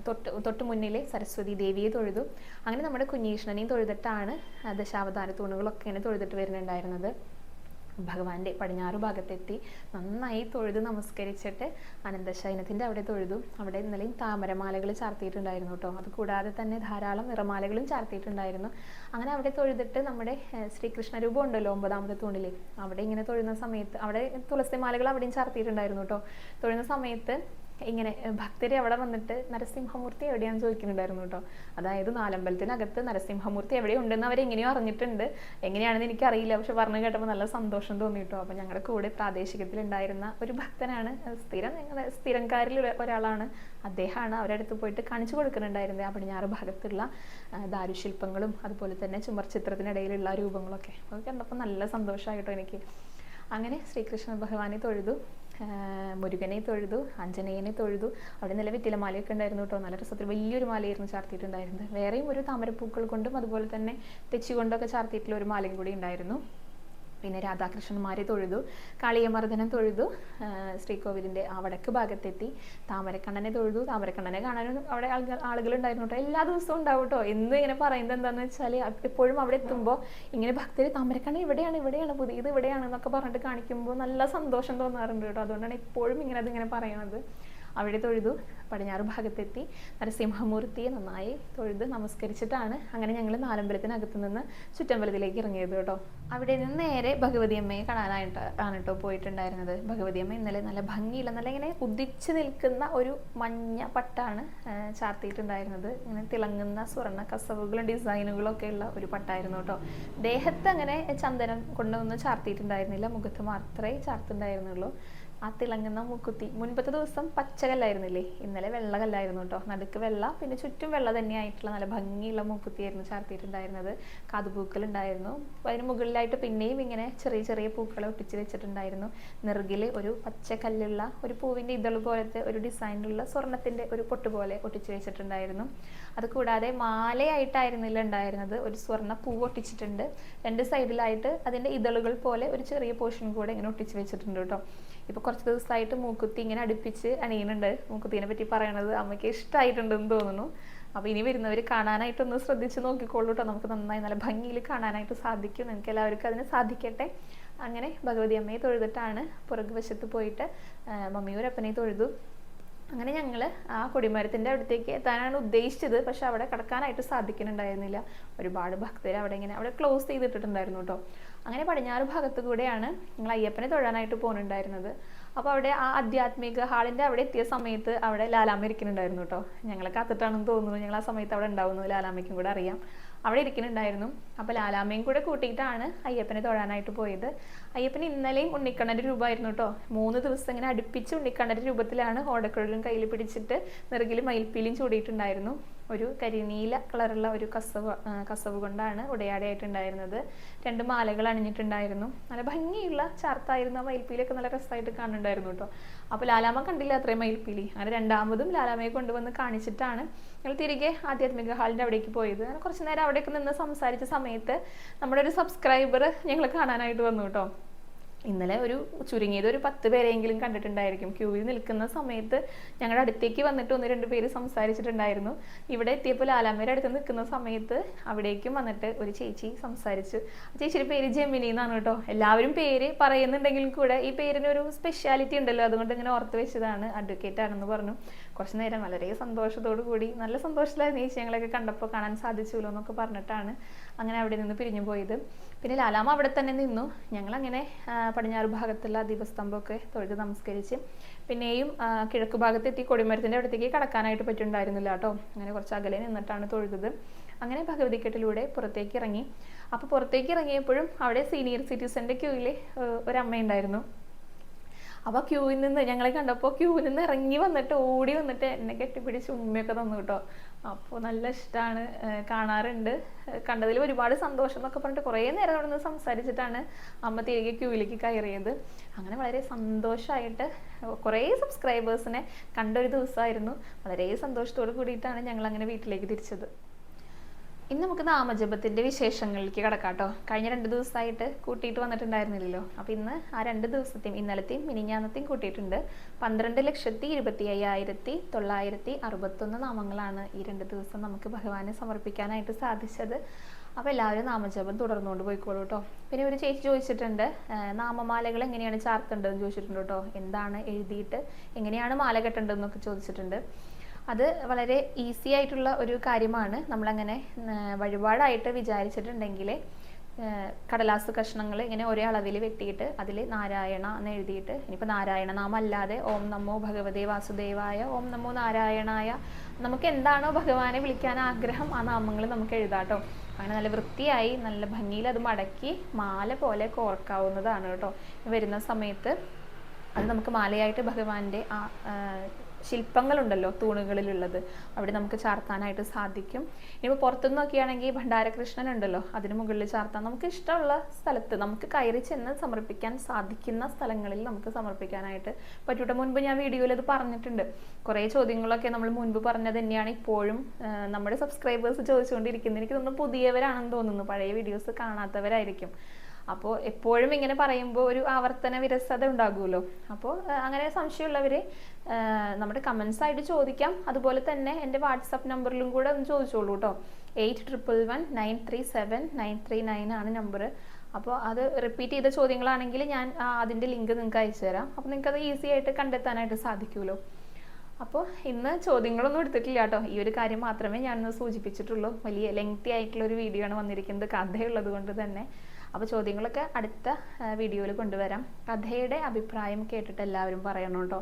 തൊട്ട് തൊട്ട് മുന്നിലെ സരസ്വതി ദേവിയെ തൊഴുതു. അങ്ങനെ നമ്മുടെ കുഞ്ഞീഷ്ണനെയും തൊഴുതിട്ടാണ് ദശാവതാര തൂണുകളൊക്കെ ഇങ്ങനെ തൊഴുതിട്ട് വരുന്നുണ്ടായിരുന്നത്. ഭഗവാന്റെ പടിഞ്ഞാറ് ഭാഗത്തെത്തി നന്നായി തൊഴുത് നമസ്കരിച്ചിട്ട് അനന്തശയനത്തിന്റെ അവിടെ തൊഴുതു. അവിടെ ഇന്നലെയും താമരമാലകൾ ചാർത്തിയിട്ടുണ്ടായിരുന്നു കേട്ടോ. അതുകൂടാതെ തന്നെ ധാരാളം നിറമാലകളും ചാർത്തിയിട്ടുണ്ടായിരുന്നു. അങ്ങനെ അവിടെ തൊഴുതിട്ട് നമ്മുടെ ശ്രീകൃഷ്ണ രൂപം ഉണ്ടല്ലോ ഒമ്പതാമത്തെ തൂണിൽ അവിടെ ഇങ്ങനെ തൊഴുന്ന സമയത്ത് അവിടെ തുളസിമാലകൾ അവിടെയും ചാർത്തിയിട്ടുണ്ടായിരുന്നു കേട്ടോ. തൊഴുന്ന സമയത്ത് ഇങ്ങനെ ഭക്തരെ അവിടെ വന്നിട്ട് നരസിംഹമൂർത്തി എവിടെയാണെന്ന് ചോദിക്കുന്നുണ്ടായിരുന്നു കേട്ടോ അതായത് നാലമ്പലത്തിനകത്ത് നരസിംഹമൂർത്തി എവിടെയുണ്ടെന്ന് അവർ എങ്ങനെയോ അറിഞ്ഞിട്ടുണ്ട്. എങ്ങനെയാണെന്ന് എനിക്കറിയില്ല. പക്ഷെ പറഞ്ഞു കേട്ടപ്പോൾ നല്ല സന്തോഷം തോന്നി കേട്ടോ അപ്പോൾ ഞങ്ങളുടെ കൂടെ പ്രാദേശികത്തിലുണ്ടായിരുന്ന ഒരു ഭക്തനാണ് സ്ഥിരം സ്ഥിരംകാരിൽ ഒര- ഒരാളാണ്. അദ്ദേഹമാണ് അവരുടെ അടുത്ത് പോയിട്ട് കാണിച്ചു കൊടുക്കുന്നുണ്ടായിരുന്നത് ആ പടിഞ്ഞാറ് ഭാഗത്തുള്ള ദാരുശില്പങ്ങളും അതുപോലെ തന്നെ ചുമർ ചിത്രത്തിനിടയിലുള്ള രൂപങ്ങളൊക്കെ. അതൊക്കെ കണ്ടപ്പോൾ നല്ല സന്തോഷമായിട്ടോ എനിക്ക്. അങ്ങനെ ശ്രീകൃഷ്ണ ഭഗവാനെ തൊഴുതു. മുരുകനെ തൊഴുതു അഞ്ജനയനെ തൊഴുതു. അവിടെ നല്ല വെറ്റിലമാലയൊക്കെ ഉണ്ടായിരുന്നു കേട്ടോ. നല്ല രസത്തിൽ വലിയൊരു മാലയായിരുന്നു ചാർത്തിയിട്ടുണ്ടായിരുന്നത്. വേറെയും ഒരു താമരപ്പൂക്കൾ കൊണ്ടും അതുപോലെ തന്നെ തെച്ചി കൊണ്ടൊക്കെ ചാർത്തിയിട്ടുള്ള ഒരു മാലയും കൂടി ഉണ്ടായിരുന്നു. പിന്നെ രാധാകൃഷ്ണന്മാരെ തൊഴുതു കാളിയമർദ്ദനം തൊഴുതു ശ്രീകോവിലിന്റെ ആ വടക്ക് ഭാഗത്തെത്തി താമരക്കണ്ണനെ തൊഴുതു. താമരക്കണ്ണനെ കാണാനും അവിടെ ആളുകളുണ്ടായിരുന്നു കേട്ടോ. എല്ലാ ദിവസവും ഉണ്ടാവും കേട്ടോ. എന്ന് ഇങ്ങനെ പറയുന്നത് എന്താണെന്ന് വെച്ചാൽ എപ്പോഴും അവിടെ എത്തുമ്പോൾ ഇങ്ങനെ ഭക്തർ താമരക്കണ്ണൻ ഇവിടെയാണ് ഇവിടെയാണ് പുതിയത് ഇവിടെയാണ് എന്നൊക്കെ പറഞ്ഞിട്ട് കാണിക്കുമ്പോൾ നല്ല സന്തോഷം തോന്നാറുണ്ട് കേട്ടോ. അതുകൊണ്ടാണ് എപ്പോഴും ഇങ്ങനെ അതിങ്ങനെ പറയണത്. അവിടെ തൊഴുതു. പടിഞ്ഞാറ് ഭാഗത്തെത്തി. നരസിംഹമൂർത്തിയെ നന്നായി തൊഴുത് നമസ്കരിച്ചിട്ടാണ് അങ്ങനെ ഞങ്ങൾ നാലമ്പലത്തിനകത്ത് നിന്ന് ചുറ്റമ്പലത്തിലേക്ക് ഇറങ്ങിയത് കേട്ടോ. അവിടെ നിന്ന് നേരെ ഭഗവതി അമ്മയെ കാണാനായിട്ട് ആണ് കേട്ടോ പോയിട്ടുണ്ടായിരുന്നത്. ഭഗവതി അമ്മ ഇന്നലെ നല്ല ഭംഗിയില്ല നല്ല ഇങ്ങനെ ഉദിച്ചു നിൽക്കുന്ന ഒരു മഞ്ഞ പട്ടാണ് ചാർത്തിയിട്ടുണ്ടായിരുന്നത്. ഇങ്ങനെ തിളങ്ങുന്ന സ്വർണ കസവുകളും ഡിസൈനുകളും ഒക്കെ ഉള്ള ഒരു പട്ടായിരുന്നു കേട്ടോ ദേഹത്ത് അങ്ങനെ ചന്ദനം കൊണ്ടൊന്നും ചാർത്തിയിട്ടുണ്ടായിരുന്നില്ല. മുഖത്ത് മാത്രമേ ചാർത്തുണ്ടായിരുന്നുള്ളൂ. ആ തിളങ്ങുന്ന മൂക്കുത്തി. മുൻപത്തെ ദിവസം പച്ചകല്ലായിരുന്നില്ലേ? ഇന്നലെ വെള്ള കല്ലായിരുന്നു കേട്ടോ. നടുക്ക് വെള്ള പിന്നെ ചുറ്റും വെള്ള തന്നെയായിട്ടുള്ള നല്ല ഭംഗിയുള്ള മൂക്കുത്തിയായിരുന്നു ചാർത്തിയിട്ടുണ്ടായിരുന്നത്. കാതുപൂക്കൾ ഉണ്ടായിരുന്നു അതിന് മുകളിലായിട്ട് പിന്നെയും ഇങ്ങനെ ചെറിയ ചെറിയ പൂക്കളെ ഒട്ടിച്ച് വെച്ചിട്ടുണ്ടായിരുന്നു. നെറുകിൽ ഒരു പച്ചക്കല്ലുള്ള ഒരു പൂവിന്റെ ഇതൾ പോലത്തെ ഒരു ഡിസൈനിലുള്ള സ്വർണത്തിന്റെ ഒരു പൊട്ട് പോലെ ഒട്ടിച്ച് വെച്ചിട്ടുണ്ടായിരുന്നു. അത് കൂടാതെ മാലയായിട്ടായിരുന്നില്ല ഉണ്ടായിരുന്നത്. ഒരു സ്വർണ പൂ ഒട്ടിച്ചിട്ടുണ്ട്. രണ്ട് സൈഡിലായിട്ട് അതിന്റെ ഇതളുകൾ പോലെ ഒരു ചെറിയ പോർഷൻ കൂടെ ഇങ്ങനെ ഒട്ടിച്ച് വെച്ചിട്ടുണ്ട് കേട്ടോ. ഇപ്പൊ കുറച്ച് ദിവസമായിട്ട് മൂക്കുത്തി ഇങ്ങനെ അടുപ്പിച്ച് അണിയുന്നുണ്ട്. മൂക്കുത്തിനെ പറ്റി പറയണത് അമ്മയ്ക്ക് ഇഷ്ടമായിട്ടുണ്ടെന്ന് തോന്നുന്നു. അപ്പൊ ഇനി വരുന്നവർ കാണാനായിട്ടൊന്ന് ശ്രദ്ധിച്ച് നോക്കിക്കോളൂ കേട്ടോ നമുക്ക് നന്നായി നല്ല ഭംഗിയിൽ കാണാനായിട്ട് സാധിക്കും. നിങ്ങൾക്ക് എല്ലാവർക്കും അതിന് സാധിക്കട്ടെ. അങ്ങനെ ഭഗവതി അമ്മയെ തൊഴുതിട്ടാണ് പുറകുവശത്ത് പോയിട്ട് ആ, മമ്മിയൂരപ്പനെ തൊഴുതു. അങ്ങനെ ഞങ്ങൾ ആ കൊടിമരത്തിന്റെ അടുത്തേക്ക് എത്താനാണ് ഉദ്ദേശിച്ചത്. പക്ഷെ അവിടെ കടക്കാനായിട്ട് സാധിക്കുന്നുണ്ടായിരുന്നില്ല. ഒരുപാട് ഭക്തർ അവിടെ ഇങ്ങനെ അവിടെ ക്ലോസ് ചെയ്തിട്ടിട്ടുണ്ടായിരുന്നു കേട്ടോ അങ്ങനെ പടിഞ്ഞാറ് ഭാഗത്ത് കൂടെയാണ് ഞങ്ങൾ അയ്യപ്പനെ തൊഴാനായിട്ട് പോകുന്നുണ്ടായിരുന്നത് അപ്പോൾ അവിടെ ആ ആധ്യാത്മിക ഹാളിന്റെ അവിടെ എത്തിയ സമയത്ത് അവിടെ ലാലാമ്മ ഇരിക്കുന്നുണ്ടായിരുന്നു കേട്ടോ ഞങ്ങളെ കാത്തിട്ടാണെന്ന് തോന്നുന്നു. ഞങ്ങൾ ആ സമയത്ത് അവിടെ ഉണ്ടാവുന്നു ലാലാമ്മയ്ക്കും കൂടെ അറിയാം. അവിടെ ഇരിക്കുന്നുണ്ടായിരുന്നു. അപ്പോൾ ലാലാമ്മയും കൂടെ കൂട്ടിയിട്ടാണ് അയ്യപ്പനെ തൊഴാനായിട്ട് പോയത്. അയ്യപ്പൻ ഇന്നലെയും ഉണ്ണിക്കണ്ണന്റെ രൂപമായിരുന്നു കേട്ടോ മൂന്ന് ദിവസം ഇങ്ങനെ അടുപ്പിച്ച് ഉണ്ണിക്കണ്ണന്റെ രൂപത്തിലാണ് ഓടക്കുഴലും കയ്യിൽ പിടിച്ചിട്ട് നിറകിൽ മയിൽപ്പീലിയും ചൂടിയിട്ടുണ്ടായിരുന്നു. ഒരു കരിനീല കളറുള്ള ഒരു കസവ് കസവ് കൊണ്ടാണ് ഉടയാടയായിട്ടുണ്ടായിരുന്നത് രണ്ട് മാലകൾ അണിഞ്ഞിട്ടുണ്ടായിരുന്നു. നല്ല ഭംഗിയുള്ള ചാർത്തായിരുന്നു. ആ മയിൽപ്പീലൊക്കെ നല്ല രസമായിട്ട് കാണുന്നുണ്ടായിരുന്നു കേട്ടോ. അപ്പോൾ ലാലാമ കണ്ടില്ല അത്രയും മയിൽപ്പീലി. അങ്ങനെ രണ്ടാമതും ലാലാമയെ കൊണ്ടുവന്ന് കാണിച്ചിട്ടാണ് ഞങ്ങൾ തിരികെ ആധ്യാത്മിക ഹാളിന്റെ അവിടേക്ക് പോയത്. അങ്ങനെ കുറച്ച് നേരം അവിടേക്ക് നിന്ന് സംസാരിച്ച സമയത്ത് നമ്മുടെ ഒരു സബ്സ്ക്രൈബർ ഞങ്ങൾ കാണാനായിട്ട് വന്നു കേട്ടോ. ഇന്നലെ ഒരു ചുരുങ്ങിയത് ഒരു പത്ത് പേരെങ്കിലും കണ്ടിട്ടുണ്ടായിരിക്കും. ക്യൂവിൽ നിൽക്കുന്ന സമയത്ത് ഞങ്ങളുടെ അടുത്തേക്ക് വന്നിട്ട് ഒന്ന് രണ്ട് പേര് സംസാരിച്ചിട്ടുണ്ടായിരുന്നു. ഇവിടെ എത്തിയപ്പോൾ ലാലാമ്മയുടെ അടുത്ത് നിൽക്കുന്ന സമയത്ത് അവിടേക്കും വന്നിട്ട് ഒരു ചേച്ചി സംസാരിച്ചു. ചേച്ചിയുടെ പേര് ജെമിനി എന്നാണ് കേട്ടോ. എല്ലാവരും പേര് പറയുന്നുണ്ടെങ്കിലും കൂടെ ഈ പേരിന് ഒരു സ്പെഷ്യാലിറ്റി ഉണ്ടല്ലോ. അതുകൊണ്ട് ഇങ്ങനെ ഓർത്ത് വെച്ചതാണ്. അഡ്വക്കേറ്റ് ആണെന്ന് പറഞ്ഞു. കുറച്ച് നേരം വളരെ സന്തോഷത്തോടു കൂടി നല്ല സന്തോഷത്തിലായിരുന്നു ചേച്ചി ഞങ്ങളൊക്കെ കണ്ടപ്പോൾ കാണാൻ സാധിച്ചുല്ലോ എന്നൊക്കെ പറഞ്ഞിട്ടാണ് അങ്ങനെ അവിടെ നിന്ന് പിരിഞ്ഞു പോയത്. പിന്നെ ലാലാമ അവിടെ തന്നെ നിന്നു. ഞങ്ങളങ്ങനെ അങ്ങനെ പടിഞ്ഞാറ് ഭാഗത്തുള്ള ദീപസ്തംഭമൊക്കെ തൊഴുത് നമസ്കരിച്ച് പിന്നെയും കിഴക്ക് ഭാഗത്തെത്തി കൊടിമരത്തിന്റെ അടുത്തേക്ക് കടക്കാനായിട്ട് പറ്റുണ്ടായിരുന്നില്ല കേട്ടോ അങ്ങനെ കുറച്ച് അകലെ നിന്നിട്ടാണ് തൊഴുതത്. അങ്ങനെ ഭഗവതിക്കെട്ടിലൂടെ പുറത്തേക്ക് ഇറങ്ങി. അപ്പോൾ പുറത്തേക്ക് ഇറങ്ങിയപ്പോഴും അവിടെ സീനിയർ സിറ്റിസന്റെ ക്യൂവിൽ ഒരമ്മയുണ്ടായിരുന്നു. അപ്പോൾ ക്യൂവിൽ നിന്ന് ഞങ്ങളെ കണ്ടപ്പോൾ ക്യൂവിൽ നിന്ന് ഇറങ്ങി വന്നിട്ട് ഓടി വന്നിട്ട് എന്നെ കെട്ടിപ്പിടിച്ച് ഉമ്മയൊക്കെ തന്നു കേട്ടോ അപ്പോൾ നല്ല ഇഷ്ടമാണ് കാണാറുണ്ട്. കണ്ടതിൽ ഒരുപാട് സന്തോഷം എന്നൊക്കെ പറഞ്ഞിട്ട് കുറേ നേരം അവിടെ നിന്ന് സംസാരിച്ചിട്ടാണ് അമ്മ തിരികെ ക്യൂവിലേക്ക് കയറിയത്. അങ്ങനെ വളരെ സന്തോഷമായിട്ട് കുറേ സബ്സ്ക്രൈബേഴ്സിനെ കണ്ട ഒരു ദിവസമായിരുന്നു. വളരെ സന്തോഷത്തോട് കൂടിയിട്ടാണ് ഞങ്ങൾ അങ്ങനെ വീട്ടിലേക്ക് തിരിച്ചത്. ഇന്ന് നമുക്ക് നാമജപത്തിന്റെ വിശേഷങ്ങളിലേക്ക് കടക്കാം കേട്ടോ കഴിഞ്ഞ രണ്ട് ദിവസമായിട്ട് കൂട്ടിയിട്ട് വന്നിട്ടുണ്ടായിരുന്നില്ലല്ലോ. അപ്പോൾ ഇന്ന് ആ രണ്ട് ദിവസത്തെയും ഇന്നലത്തെയും മിനിഞ്ഞാന്നത്തെയും കൂട്ടിയിട്ടുണ്ട്. പന്ത്രണ്ട് ലക്ഷത്തി ഇരുപത്തി അയ്യായിരത്തി തൊള്ളായിരത്തി അറുപത്തൊന്ന് നാമങ്ങളാണ് ഈ രണ്ട് ദിവസം നമുക്ക് ഭഗവാനെ സമർപ്പിക്കാനായിട്ട് സാധിച്ചത്. അപ്പോൾ എല്ലാവരും നാമജപം തുടർന്നുകൊണ്ട് പോയിക്കോളൂ കേട്ടോ പിന്നെ ഒരു ചേച്ചി ചോദിച്ചിട്ടുണ്ട് നാമമാലകൾ എങ്ങനെയാണ് ചാർത്തേണ്ടതെന്ന് ചോദിച്ചിട്ടുണ്ട് കേട്ടോ എന്താണ് എഴുതിയിട്ട് എങ്ങനെയാണ് മാല കെട്ടേണ്ടതെന്നൊക്കെ ചോദിച്ചിട്ടുണ്ട്. അത് വളരെ ഈസി ആയിട്ടുള്ള ഒരു കാര്യമാണ്. നമ്മളങ്ങനെ വഴിപാടായിട്ട് വിചാരിച്ചിട്ടുണ്ടെങ്കിൽ കടലാസ് കഷ്ണങ്ങൾ ഇങ്ങനെ ഒരേ അളവിൽ വെട്ടിയിട്ട് അതിൽ നാരായണ എന്ന് എഴുതിയിട്ട് ഇനിയിപ്പോൾ നാരായണ നാമം അല്ലാതെ ഓം നമോ ഭഗവതേ വാസുദേവായ ഓം നമോ നാരായണായ നമുക്ക് എന്താണോ ഭഗവാനെ വിളിക്കാൻ ആഗ്രഹം ആ നാമങ്ങൾ നമുക്ക് എഴുതാട്ടോ. അങ്ങനെ നല്ല വൃത്തിയായി നല്ല ഭംഗിയിൽ അത് മടക്കി മാല പോലെ കോർക്കാവുന്നതാണ് കേട്ടോ. വരുന്ന സമയത്ത് അത് നമുക്ക് മാലയായിട്ട് ഭഗവാന്റെ ആ, ശില്പങ്ങളുണ്ടല്ലോ തൂണുകളിലുള്ളത്. അവിടെ നമുക്ക് ചാർത്താനായിട്ട് സാധിക്കും. ഇനിയിപ്പോൾ പുറത്തുനിന്ന് നോക്കിയാണെങ്കിൽ ഭണ്ഡാരകൃഷ്ണൻ ഉണ്ടല്ലോ. അതിന് മുകളിൽ ചാർത്താൻ നമുക്ക് ഇഷ്ടമുള്ള സ്ഥലത്ത് നമുക്ക് കയറി ചെന്ന് സമർപ്പിക്കാൻ സാധിക്കുന്ന സ്ഥലങ്ങളിൽ നമുക്ക് സമർപ്പിക്കാനായിട്ട് പറ്റൂട്ടെ. മുൻപ് ഞാൻ വീഡിയോയിൽ അത് പറഞ്ഞിട്ടുണ്ട്. കുറേ ചോദ്യങ്ങളൊക്കെ നമ്മൾ മുൻപ് പറഞ്ഞത് തന്നെയാണ്. ഇപ്പോഴും നമ്മുടെ സബ്സ്ക്രൈബേഴ്സ് ചോദിച്ചുകൊണ്ടിരിക്കുന്നത്. എനിക്ക് തോന്നുന്നു പുതിയവരാണെന്ന് തോന്നുന്നു. പഴയ വീഡിയോസ് കാണാത്തവരായിരിക്കും. അപ്പോൾ എപ്പോഴും ഇങ്ങനെ പറയുമ്പോൾ ഒരു ആവർത്തന വിരസത ഉണ്ടാകുമല്ലോ. അപ്പോൾ അങ്ങനെ സംശയമുള്ളവർ നമ്മുടെ കമൻസ് ആയിട്ട് ചോദിക്കാം. അതുപോലെ തന്നെ എന്റെ വാട്സപ്പ് നമ്പറിലും കൂടെ ഒന്ന് ചോദിച്ചോളൂ കേട്ടോ eight triple one nine three seven nine three nine ആണ് നമ്പർ അപ്പോൾ അത് റിപ്പീറ്റ് ചെയ്ത ചോദ്യങ്ങളാണെങ്കിൽ ഞാൻ അതിന്റെ ലിങ്ക് നിങ്ങൾക്ക് അയച്ചു തരാം. അപ്പോൾ നിങ്ങൾക്ക് അത് ഈസി ആയിട്ട് കണ്ടെത്താനായിട്ട് സാധിക്കുമല്ലോ. അപ്പോൾ ഇന്ന് ചോദ്യങ്ങളൊന്നും എടുത്തിട്ടില്ല കേട്ടോ ഈ ഒരു കാര്യം മാത്രമേ ഞാനിന്ന് സൂചിപ്പിച്ചിട്ടുള്ളൂ. വലിയ ലെങ്തി ആയിട്ടുള്ള ഒരു വീഡിയോ ആണ് വന്നിരിക്കുന്നത് കഥയുള്ളത് കൊണ്ട് തന്നെ. അപ്പോൾ ചോദ്യങ്ങളൊക്കെ അടുത്ത വീഡിയോയിൽ കൊണ്ടുവരാം. കഥയുടെ അഭിപ്രായം കേട്ടിട്ട് എല്ലാവരും പറയണം കേട്ടോ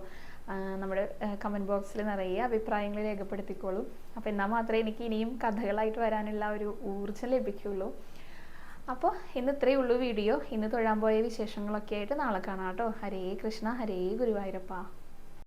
നമ്മുടെ കമന്റ് ബോക്സിൽ നിറയെ അഭിപ്രായങ്ങൾ രേഖപ്പെടുത്തിക്കോളൂ. അപ്പോൾ എന്നാൽ മാത്രമേ എനിക്ക് ഇനിയും കഥകളായിട്ട് വരാനുള്ള ഒരു ഊർജം ലഭിക്കുകയുള്ളൂ അപ്പോൾ ഇന്ന് ഇത്രയേ ഉള്ളൂ വീഡിയോ. ഇന്ന് തൊഴാൻ പോയ വിശേഷങ്ങളൊക്കെ ആയിട്ട് നാളെ കാണാം കേട്ടോ. ഹരേ കൃഷ്ണ ഹരേ ഗുരുവായൂരപ്പ.